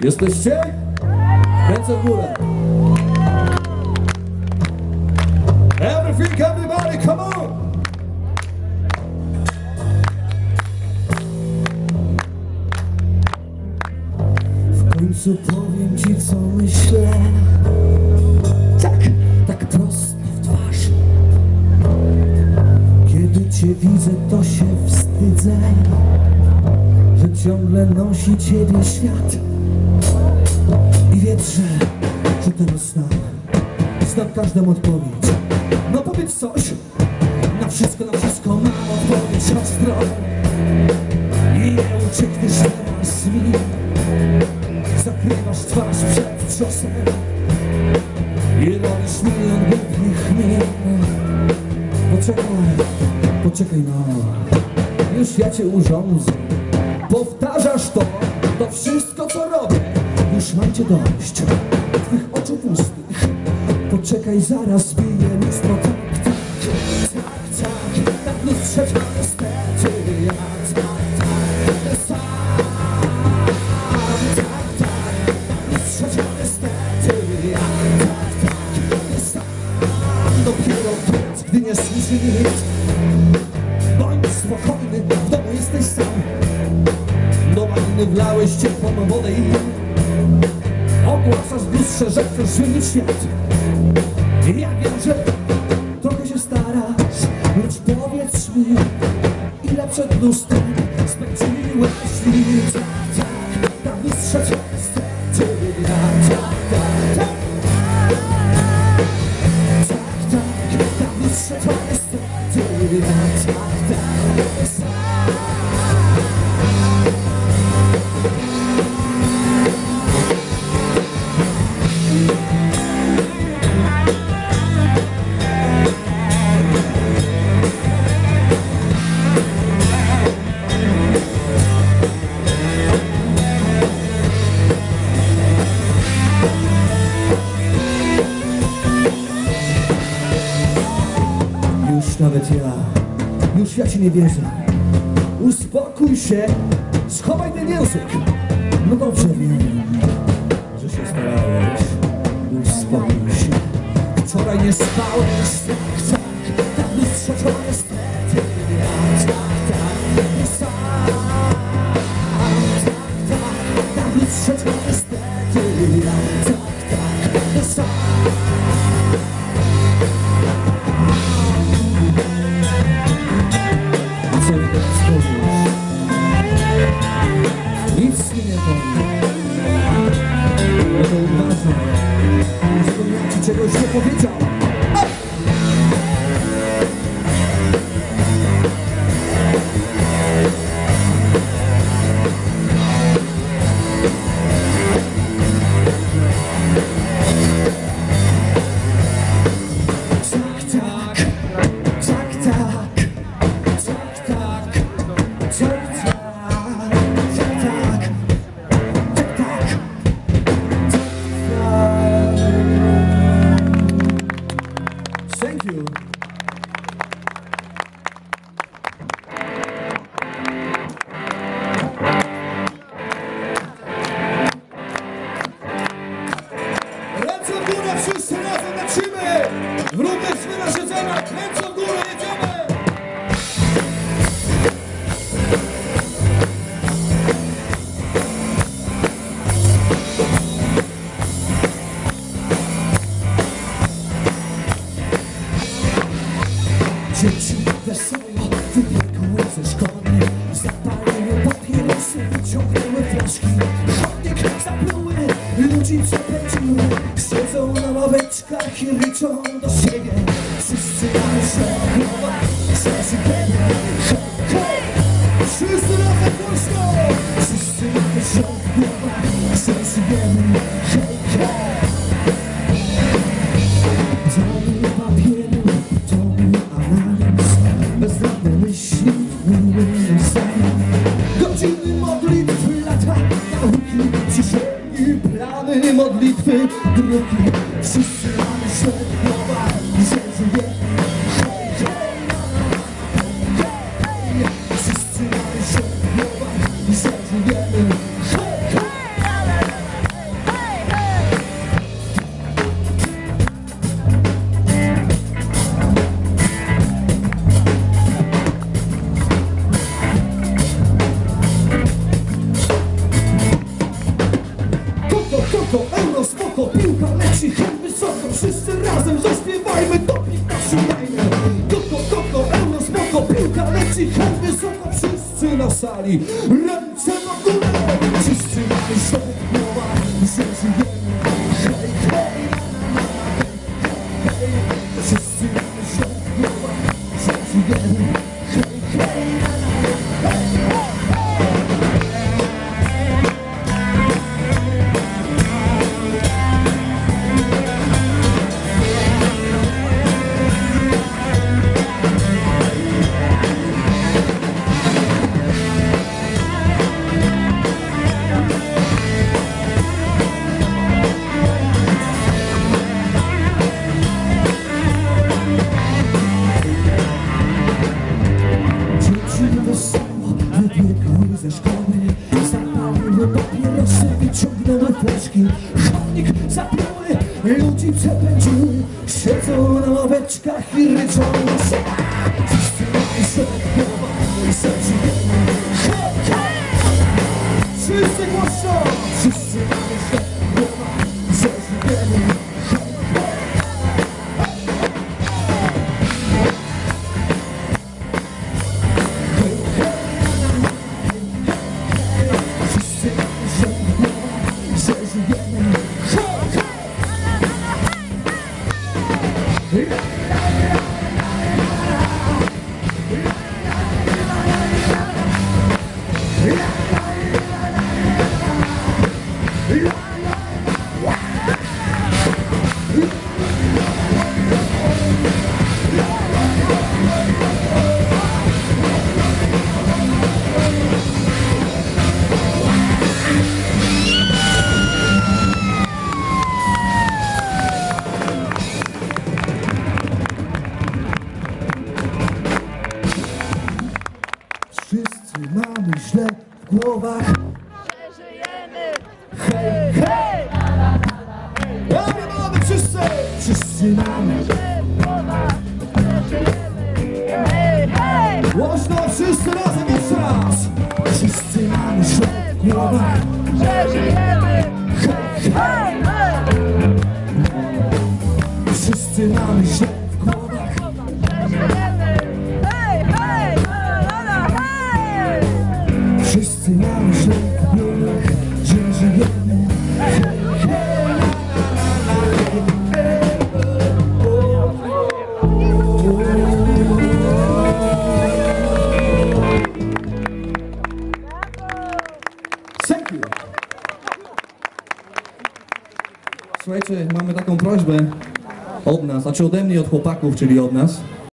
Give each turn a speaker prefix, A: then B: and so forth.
A: Jesteście? Ręce w górę. Everything, everybody, come on! W końcu powiem ci, co myślę. Tak, tak prosto w twarz. Kiedy cię widzę, to się wstydzę, że ciągle nosi ciebie świat. Wiedz, że, teraz znam, znam każdą odpowiedź. No powiedz coś, na wszystko, na wszystko mam odpowiedź, zdrowo. I nie uciekniesz teraz mi, zakrywasz twarz przed ciosem. I robisz milion głupich min. Poczekaj, poczekaj no, już ja cię urządzę. Powtarzasz to, to wszystko co robię. Już mam cię dość, twych oczu pustych. Poczekaj, zaraz bije lustro, tak, tak, tak, tak, tak, lustrze niestety ja, tak, tak, sam, tak, tak, lustrze to niestety ja, tak, tak, sam, dopiero nikt, bądź spokojny, w domu jesteś sam, do maliny wlałeś ciepłą wodę i ogłaszasz w lustrze, że chcesz zmienić świat. Ja wiem, że trochę się starasz, lecz powiedz mi, ile przed lustrem Nawet ja, już ja ci nie wierzę. Uspokój się, schowaj ten język. No dobrze wiem, że się starałeś. Uspokój się. Wczoraj nie spałeś, tak, tak, tak, lustrze niestety ze szkoły Zapaliły papierosy, wyciągnęły flaszki Chodnik zapluły, ludzi przepędziły Siedzą na ławeczkach i liczą do siebie Wszyscy na przeżyjemy Hej, hej! Wszyscy razem głośno! Wszyscy na żeglowa, przeżyjemy Hej, fait de society. Chodnik zapluły, ludzi przepędziły Siedzą na ławeczkach i ryczą się Wszyscy mamy światło, i zaczynamy Hej, hej! Wszyscy głośno! Wszyscy mamy Wszyscy źle w głowach
B: Żyjemy!
A: Hej, hej! Prawie mamy wszyscy! Wszyscy mamy! Głośno wszyscy razem jeszcze raz! Wszyscy mamy źle w głowach prośbę od nas, znaczy ode mnie, od chłopaków, czyli od nas.